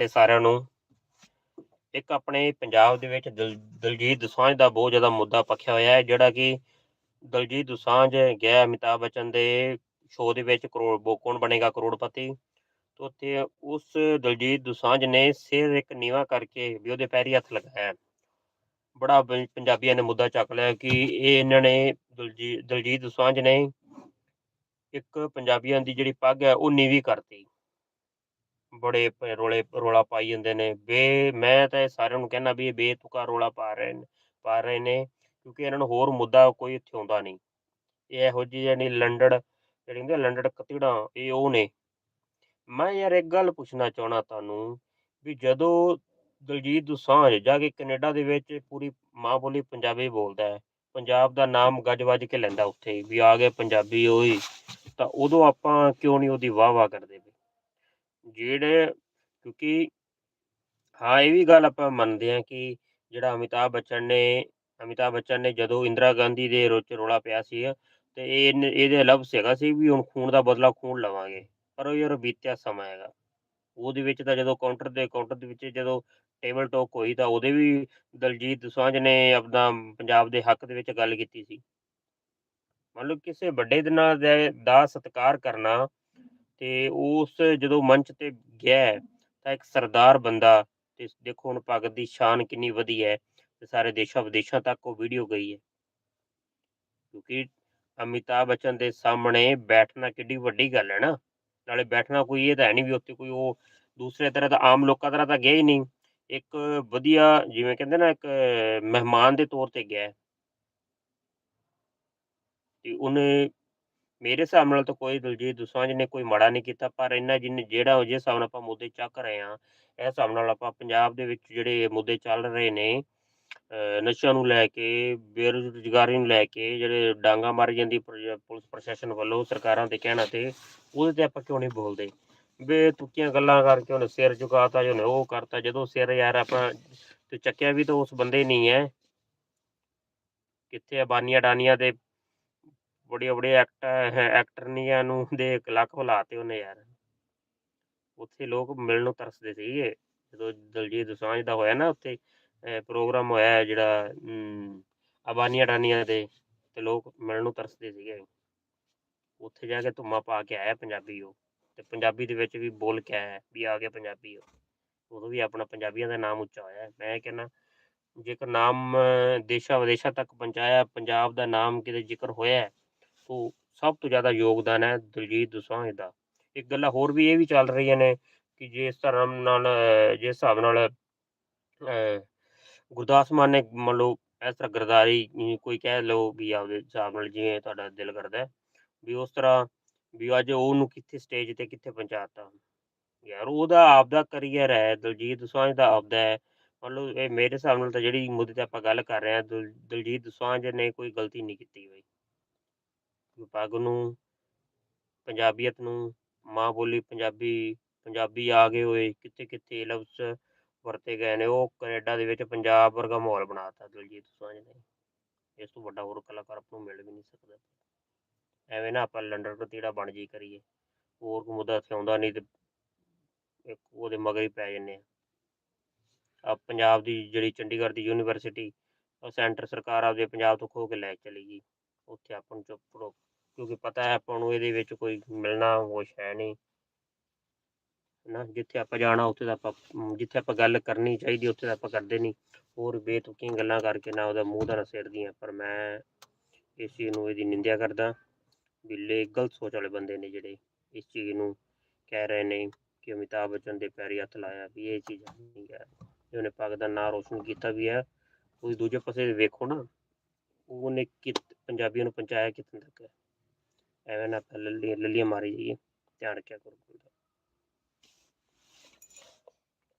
ਤੇ ਸਾਰਿਆਂ ਨੂੰ। ਇੱਕ ਆਪਣੇ ਪੰਜਾਬ ਦੇ ਵਿੱਚ ਦਿਲ- ਦਲਜੀਤ ਦੁਸਾਂਝ ਦਾ ਬਹੁਤ ਜ਼ਿਆਦਾ ਮੁੱਦਾ ਪੱਖਿਆ ਹੋਇਆ ਹੈ, ਜਿਹੜਾ ਕਿ ਦਲਜੀਤ ਦੁਸਾਂਝ ਗਿਆ ਅਮਿਤਾਭ ਬੱਚਨ ਦੇ ਸ਼ੋਅ ਦੇ ਵਿੱਚ ਕਰੋੜ ਕੌਣ ਬਣੇਗਾ ਕਰੋੜਪਤੀ? ਤੇ ਉੱਥੇ ਉਸ ਦਲਜੀਤ ਦੁਸਾਂਝ ਨੇ ਸਿਰ ਇੱਕ ਨੀਵਾ ਕਰਕੇ ਵੀ ਉਹਦੇ ਪੈਰੀ ਹੱਥ ਲਗਾਇਆ ਬੜਾ ਪੰਜਾਬੀਆਂ ਨੇ ਮੁੱਦਾ ਚੱਕ ਲਿਆ ਕਿ ਇਹ ਇਹਨਾਂ ਨੇ ਦਲਜੀਤ ਦਲਜੀਤ ਦੋਸਾਂਝ ਨੇ ਇੱਕ ਪੰਜਾਬੀਆਂ ਦੀ ਜਿਹੜੀ ਪੱਗ ਹੈ ਉਹ ਨੀਵੀ ਕਰਤੀ। ਬੜੇ ਰੋਲੇ ਰੌਲੇ, ਰੌਲਾ ਪਾਈ ਜਾਂਦੇ ਨੇ। ਬੇ, ਮੈਂ ਤਾਂ ਇਹ ਸਾਰਿਆਂ ਨੂੰ ਕਹਿੰਦਾ ਵੀ ਇਹ ਬੇਤੁਕਾ ਰੌਲਾ ਪਾ ਰਹੇ ਨੇ, ਪਾ ਰਹੇ ਨੇ, ਕਿਉਂਕਿ ਇਹਨਾਂ ਨੂੰ ਹੋਰ ਮੁੱਦਾ ਕੋਈ ਇੱਥੇ ਆਉਂਦਾ ਨਹੀਂ। ਇਹ ਇਹੋ ਜਿਹੀ ਜਿਹੜੀ ਲੰਡੜ, ਜਿਹੜੀ ਹੁੰਦੀ ਲੰਡੜ ਕਤੀੜਾਂ, ਇਹ ਉਹ ਨੇ। ਮੈਂ ਯਾਰ ਇੱਕ ਗੱਲ ਪੁੱਛਣਾ ਚਾਹਣਾ ਤੁਹਾਨੂੰ ਵੀ ਜਦੋਂ ਦਲਜੀਤ ਦੁਸਾਂਝ ਜਾ ਕੇ ਕੈਨੇਡਾ ਦੇ ਵਿੱਚ ਪੂਰੀ ਮਾਂ ਬੋਲੀ ਪੰਜਾਬੀ ਬੋਲਦਾ ਹੈ, ਪੰਜਾਬ ਦਾ ਨਾਮ ਗੱਜ ਵੱਜ ਕੇ ਲੈਂਦਾ ਉੱਥੇ, ਵੀ ਆ ਗਏ ਪੰਜਾਬੀ ਉਹੀ ਤਾਂ ਉਦੋਂ ਆਪਾਂ ਕਿਉਂ ਨਹੀਂ ਉਹਦੀ ਵਾਹ ਵਾਹ ਕਰਦੇ ਜਿਹੜੇ ਕਿਉਂਕਿ ਹਾਂ, ਇਹ ਵੀ ਗੱਲ ਆਪਾਂ ਮੰਨਦੇ ਹਾਂ ਕਿ ਜਿਹੜਾ ਅਮਿਤਾਭ ਬੱਚਨ ਨੇ, ਅਮਿਤਾਭ ਬੱਚਨ ਨੇ ਜਦੋਂ ਇੰਦਰਾ ਗਾਂਧੀ ਦੇ ਰੋਚ ਰੋਲਾ ਪਿਆ ਸੀ ਤੇ ਇਹ ਇਹਦੇ ਲਫ਼ਜ਼ ਹੈਗਾ ਸੀ ਵੀ ਹੁਣ ਖੂਨ ਦਾ ਬਦਲਾ ਖੂਨ ਲਵਾਂਗੇ, ਪਰ ਉਹ ਯਾਰ ਬੀਤਿਆ ਸਮਾਂ ਹੈਗਾ। ਉਹਦੇ ਵਿੱਚ ਤਾਂ ਜਦੋਂ ਕਾਊਂਟਰ ਦੇ ਕਾਊਂਟਰ ਦੇ ਵਿੱਚ ਜਦੋਂ ਟੇਬਲ ਟਾਕ ਹੋਈ ਤਾਂ ਉਹਦੇ ਵੀ ਦਲਜੀਤ ਦੁਸਾਂਝ ਨੇ ਆਪਣਾ ਪੰਜਾਬ ਦੇ ਹੱਕ ਦੇ ਵਿੱਚ ਗੱਲ ਕੀਤੀ ਸੀ। ਮੰਨ ਲਓ ਕਿਸੇ ਵੱਡੇ ਦੇ ਨਾਲ ਦੇ- ਦਾ ਸਤਿਕਾਰ ਕਰਨਾ ਤੇ ਉਸ ਜਦੋਂ ਮੰਚ ਤੇ ਗਿਆ ਤਾਂ ਇੱਕ ਸਰਦਾਰ ਬੰਦਾ ਤੇ ਦੇਖੋ ਹੁਣ ਭਗਤ ਦੀ ਸ਼ਾਨ ਕਿੰਨੀ ਵਧੀ ਹੈ ਤੇ ਸਾਰੇ ਦੇਸ਼ਾਂ ਵਿਦੇਸ਼ਾਂ ਤੱਕ ਉਹ ਵੀਡੀਓ ਗਈ ਹੈ। ਕਿਉਂਕਿ ਅਮਿਤਾਭ ਬੱਚਨ ਦੇ ਸਾਹਮਣੇ ਬੈਠਣਾ ਕਿੱਡੀ ਵੱਡੀ ਗੱਲ ਹੈ ਨਾ, ਨਾਲੇ ਬੈਠਣਾ ਕੋਈ ਇਹ ਤਾਂ ਹੈ ਨਹੀਂ ਵੀ ਉੱਥੇ ਕੋਈ ਉਹ ਦੂਸਰੇ ਤਰ੍ਹਾਂ ਦਾ ਆਮ ਲੋਕਾਂ ਤਰ੍ਹਾਂ ਤਾਂ ਗਿਆ ਹੀ ਨਹੀਂ, ਇੱਕ ਵਧੀਆ ਜਿਵੇਂ ਕਹਿੰਦੇ ਨਾ ਇੱਕ ਮਹਿਮਾਨ ਦੇ ਤੌਰ ਤੇ ਗਿਆ ਤੇ ਉਹਨੇ ਮੇਰੇ ਹਿਸਾਬ ਨਾਲ ਤਾਂ ਕੋਈ ਦਲਜੀਤ ਦੋਸਾਂਝ ਨੇ ਕੋਈ ਮਾੜਾ ਨਹੀਂ ਕੀਤਾ, ਪਰ ਇਹਨਾਂ ਜਿੰਨੇ ਜਿਹੜਾ ਜਿਸ ਹਿਸਾਬ ਨਾਲ ਆਪਾਂ ਮੁੱਦੇ ਚੱਕ ਰਹੇ ਹਾਂ ਇਸ ਹਿਸਾਬ ਨਾਲ ਆਪਾਂ ਪੰਜਾਬ ਦੇ ਵਿੱਚ ਜਿਹੜੇ ਮੁੱਦੇ ਚੱਲ ਰਹੇ ਨੇ ਨਸ਼ਿਆਂ ਨੂੰ ਲੈ ਕੇ, ਬੇਰੁਜ਼ਗਾਰੀ ਨੂੰ ਲੈ ਕੇ, ਜਿਹੜੇ ਡਾਂਗਾ ਮਾਰੀ ਜਾਂਦੀ ਪੁਲਿਸ ਪ੍ਰਸ਼ਾਸਨ ਵੱਲੋਂ ਸਰਕਾਰਾਂ ਦੇ ਕਹਿਣਾ ਤੇ, ਉਹਦੇ ਤੇ ਆਪਾਂ ਕਿਉਂ ਨਹੀਂ ਬੋਲਦੇ? ਬੇਤੁਕੀਆਂ ਗੱਲਾਂ ਕਰਕੇ ਉਹਨੇ ਸਿਰ ਝੁਕਾਤਾ, ਜਿਹਨੇ ਉਹ ਕਰਤਾ, ਜਦੋਂ ਸਿਰ ਯਾਰ ਆਪਾਂ ਤੇ ਚੱਕਿਆ ਵੀ ਤਾਂ ਉਸ ਬੰਦੇ ਨਹੀਂ ਹੈ। ਕਿੱਥੇ ਬਾਨੀਆਂ ਡਾਨੀਆਂ ਦੇ ਬੜੇ ਬੜੇ ਐਕਟਰ ਐਕਟਰਨੀਆਂ ਨੂੰ ਦੇ ਲੱਕ ਹੁਲਾਤੇ ਉਹਨੇ ਯਾਰ। ਉੱਥੇ ਲੋਕ ਮਿਲਣ ਨੂੰ ਤਰਸਦੇ ਸੀਗੇ। ਜਦੋਂ ਦਲਜੀਤ ਦੋਸਾਂਝ ਦਾ ਹੋਇਆ ਨਾ ਉੱਥੇ ਪ੍ਰੋਗਰਾਮ ਹੋਇਆ ਜਿਹੜਾ ਅਮ, ਅਬਾਨੀਆਂ ਡਾਨੀਆਂ ਦੇ ਤੇ ਲੋਕ ਮਿਲਣ ਨੂੰ ਤਰਸਦੇ ਸੀਗੇ। ਉੱਥੇ ਜਾ ਕੇ ਧੁੰਮਾ ਪਾ ਕੇ ਆਇਆ ਪੰਜਾਬੀ ਉਹ। ਤੇ ਪੰਜਾਬੀ ਦੇ ਵਿੱਚ ਵੀ ਬੋਲ ਕੇ ਆਇਆ ਵੀ ਆ ਗਿਆ ਪੰਜਾਬੀ ਉਹ। ਉਦੋਂ ਵੀ ਆਪਣਾ ਪੰਜਾਬੀਆਂ ਦਾ ਨਾਮ ਉੱਚਾ ਹੋਇਆ। ਹੈ। ਮੈਂ ਕਹਿੰਦਾ ਜੇਕਰ ਨਾਮ ਅਹ, ਦੇਸ਼ਾਂ ਵਿਦੇਸ਼ਾਂ ਤੱਕ ਪਹੁੰਚਾਇਆ ਪੰਜਾਬ ਦਾ ਨਾਮ ਕਿਤੇ ਜ਼ਿਕਰ ਹੋਇਆ ਹੈ, ਸਭ ਤੋਂ ਜ਼ਿਆਦਾ ਯੋਗਦਾਨ ਹੈ ਦਲਜੀਤ ਦੋਸਾਂਝ ਦਾ। ਇੱਕ ਗੱਲਾਂ ਹੋਰ ਵੀ ਇਹ ਵੀ ਚੱਲ ਰਹੀਆਂ ਨੇ ਕਿ ਜਿਸ ਧਰਮ ਨਾਲ ਜਿਸ ਹਿਸਾਬ ਨਾਲ ਅਹ, ਗੁਰਦਾਸ ਮਾਨ ਨੇ ਮੰਨ ਲਓ ਇਸ ਤਰ੍ਹਾਂ ਗਰਦਾਰੀ ਕੋਈ ਕਹਿ ਲਓ ਵੀ ਆਪਦੇ ਹਿਸਾਬ ਨਾਲ ਜਿਵੇਂ ਤੁਹਾਡਾ ਦਿਲ ਕਰਦਾ ਵੀ ਉਸ ਤਰ੍ਹਾਂ ਵੀ ਅੱਜ ਉਹਨੂੰ ਕਿੱਥੇ ਸਟੇਜ ਤੇ ਕਿੱਥੇ ਪਹੁੰਚਾਤਾ। ਯਾਰ ਉਹਦਾ ਆਪਦਾ ਕਰੀਅਰ ਹੈ ਦਲਜੀਤ ਦੋਸਾਂਝ ਦਾ ਆਪਦਾ ਹੈ। ਮਤਲਬ ਇਹ ਮੇਰੇ ਹਿਸਾਬ ਨਾਲ ਤਾਂ ਜਿਹੜੀ ਮੁੱਦੇ ਤੇ ਆਪਾਂ ਗੱਲ ਕਰ ਰਹੇ ਹਾਂ ਦਲ- ਦਲਜੀਤ ਦੋਸਾਂਝ ਨੇ ਕੋਈ ਗਲਤੀ ਨਹੀਂ ਕੀਤੀ ਬਈ ਪੱਗ ਨੂੰ, ਪੰਜਾਬੀਅਤ ਨੂੰ, ਮਾਂ ਬੋਲੀ ਪੰਜਾਬੀ ਪੰਜਾਬੀ ਆ ਗਏ ਹੋਏ ਕਿੱਥੇ ਕਿੱਥੇ ਲਫ਼ਜ਼ ਵਰਤੇ ਗਏ ਨੇ, ਉਹ ਕੈਨੇਡਾ ਦੇ ਵਿੱਚ ਪੰਜਾਬ ਵਰਗਾ ਮਾਹੌਲ ਬਣਾਤਾ ਦਲਜੀਤ ਦੋਸਾਂਝ ਨੇ। ਇਸ ਤੋਂ ਵੱਡਾ ਹੋਰ ਕਲਾਕਾਰ ਆਪਾਂ ਨੂੰ ਮਿਲ ਵੀ ਨਹੀਂ ਸਕਦਾ। ਐਵੇਂ ਨਾ ਆਪਾਂ ਲੰਡਨ ਕਤੀੜਾ ਬਣ ਜੀ ਕਰੀਏ, ਹੋਰ ਕੋਈ ਮੁੱਦਾ ਇੱਥੇ ਆਉਂਦਾ ਨਹੀਂ ਤੇ ਇੱਕ ਉਹਦੇ ਮਗਰ ਹੀ ਪੈ ਜੰਨੇ ਆ। ਪੰਜਾਬ ਦੀ ਜਿਹੜੀ ਚੰਡੀਗੜ੍ਹ ਦੀ ਯੂਨੀਵਰਸਿਟੀ, ਉਹ ਸੈਂਟਰ ਸਰਕਾਰ ਆਪਦੇ ਪੰਜਾਬ ਤੋਂ ਖੋ ਕੇ ਲੈ ਚਲੀ ਗਈ। ਉੱਥੇ ਆਪਾਂ ਨੂੰ ਚੁੱਪ ਕਿਉਂਕਿ ਪਤਾ ਹੈ ਆਪਾਂ ਨੂੰ ਇਹਦੇ ਵਿੱਚ ਕੋਈ ਮਿਲਣਾ ਕੁਛ ਹੈ ਨਹੀਂ। ਨਾ ਜਿੱਥੇ ਆਪਾਂ ਜਾਣਾ, ਉੱਥੇ ਤਾਂ ਆਪਾਂ ਜਿੱਥੇ ਆਪਾਂ ਗੱਲ ਕਰਨੀ ਚਾਹੀਦੀ, ਉੱਥੇ ਤਾਂ ਆਪਾਂ ਕਰਦੇ ਨਹੀਂ। ਹੋਰ ਬੇਤੁਕੀਆਂ ਗੱਲਾਂ ਕਰਕੇ ਨਾ ਉਹਦਾ ਮੂੰਹ ਦਾ ਨਾ ਸਿਰ ਪਰ ਮੈਂ ਇਸ ਚੀਜ਼ ਨੂੰ ਇਹਦੀ ਨਿੰਦਿਆ ਕਰਦਾ ਬਿੱਲੇ ਗਲਤ ਸੋਚ ਵਾਲੇ ਬੰਦੇ ਨੇ ਜਿਹੜੇ ਇਸ ਚੀਜ਼ ਨੂੰ ਕਹਿ ਰਹੇ ਨੇ ਕਿ ਅਮਿਤਾਭ ਬੱਚਨ ਦੇ ਪੈਰੀ ਹੱਥ ਲਾਇਆ ਵੀ ਇਹ ਚੀਜ਼ ਨਹੀਂ ਹੈ। ਉਹਨੇ ਪੱਗ ਦਾ ਨਾਂ ਰੋਸ਼ਨ ਕੀਤਾ ਵੀ ਹੈ, ਤੁਸੀਂ ਦੂਜੇ ਪਾਸੇ ਵੇਖੋ ਨਾ, ਉਹਨੇ ਕਿ ਪੰਜਾਬੀਆਂ ਨੂੰ ਪਹੁੰਚਾਇਆ ਕਿੱਥੇ ਤੱਕ ਹੈ? ਐਵੇਂ ਨਾ ਆਪਾਂ ਲੱਲੀ ਲੱਲੀਆਂ ਮਾਰੀ ਜਾਈਏ ਧਿਆਨ ਰੱਖਿਆ ਕਰੋ